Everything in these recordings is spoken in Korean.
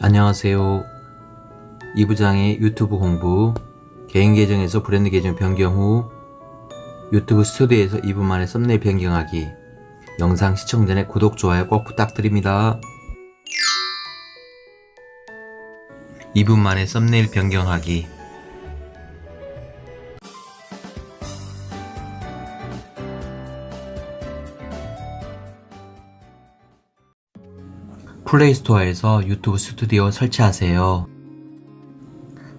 안녕하세요. 이 부장의 유튜브 공부, 개인 계정에서 브랜드 계정 변경 후 유튜브 스튜디오에서 2분 만에 썸네일 변경하기 영상 시청 전에 구독, 좋아요 꼭 부탁드립니다. 2분 만에 썸네일 변경하기 플레이스토어에서 유튜브 스튜디오 설치하세요.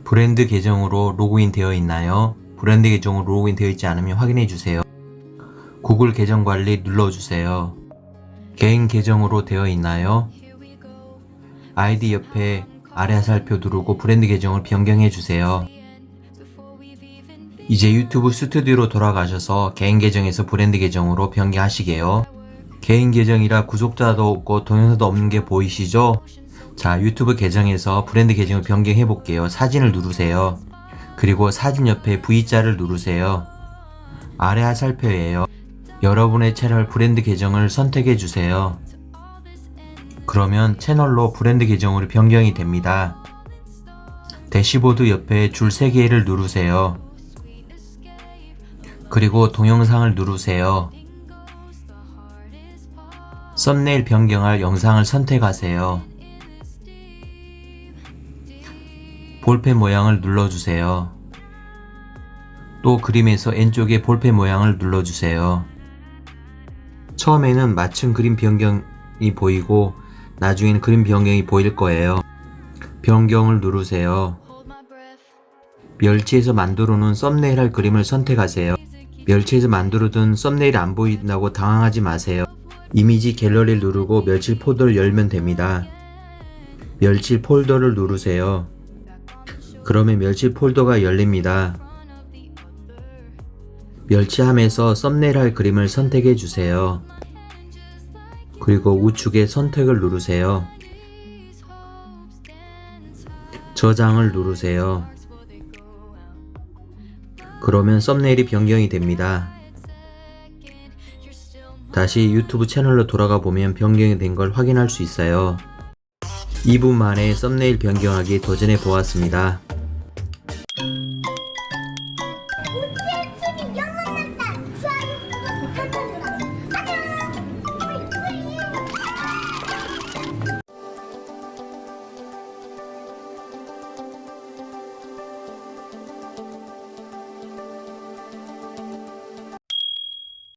브랜드 계정으로 로그인 되어 있나요? 브랜드 계정으로 로그인 되어 있지 않으면 확인해 주세요. 구글 계정 관리 눌러주세요. 개인 계정으로 되어 있나요? 아이디 옆에 아래 화살표 누르고 브랜드 계정을 변경해 주세요. 이제 유튜브 스튜디오로 돌아가셔서 개인 계정에서 브랜드 계정으로 변경하시게요. 개인 계정이라 구독자도 없고 동영상도 없는 게 보이시죠? 자, 유튜브 계정에서 브랜드 계정을 변경해 볼게요. 사진을 누르세요. 그리고 사진 옆에 V자를 누르세요. 아래 화살표예요. 여러분의 채널 브랜드 계정을 선택해 주세요. 그러면 채널로 브랜드 계정으로 변경이 됩니다. 대시보드 옆에 줄 3개를 누르세요. 그리고 동영상을 누르세요. 썸네일 변경할 영상을 선택하세요. 볼펜 모양을 눌러주세요. 또 그림에서 왼쪽에 볼펜 모양을 눌러주세요. 처음에는 맞춤 그림 변경이 보이고 나중에는 그림 변경이 보일 거예요. 변경을 누르세요. 멸치에서 만들어 놓은 썸네일 할 그림을 선택하세요. 멸치에서 만들어 둔 썸네일이 안 보인다고 당황하지 마세요. 이미지 갤러리를 누르고 멸치 폴더를 열면 됩니다. 멸치 폴더를 누르세요. 그러면 멸치 폴더가 열립니다. 멸치함에서 썸네일 할 그림을 선택해 주세요. 그리고 우측에 선택을 누르세요. 저장을 누르세요. 그러면 썸네일이 변경이 됩니다. 다시 유튜브 채널로 돌아가 보면 변경이 된 걸 확인할 수 있어요. 2분 만에 썸네일 변경하기 도전해 보았습니다.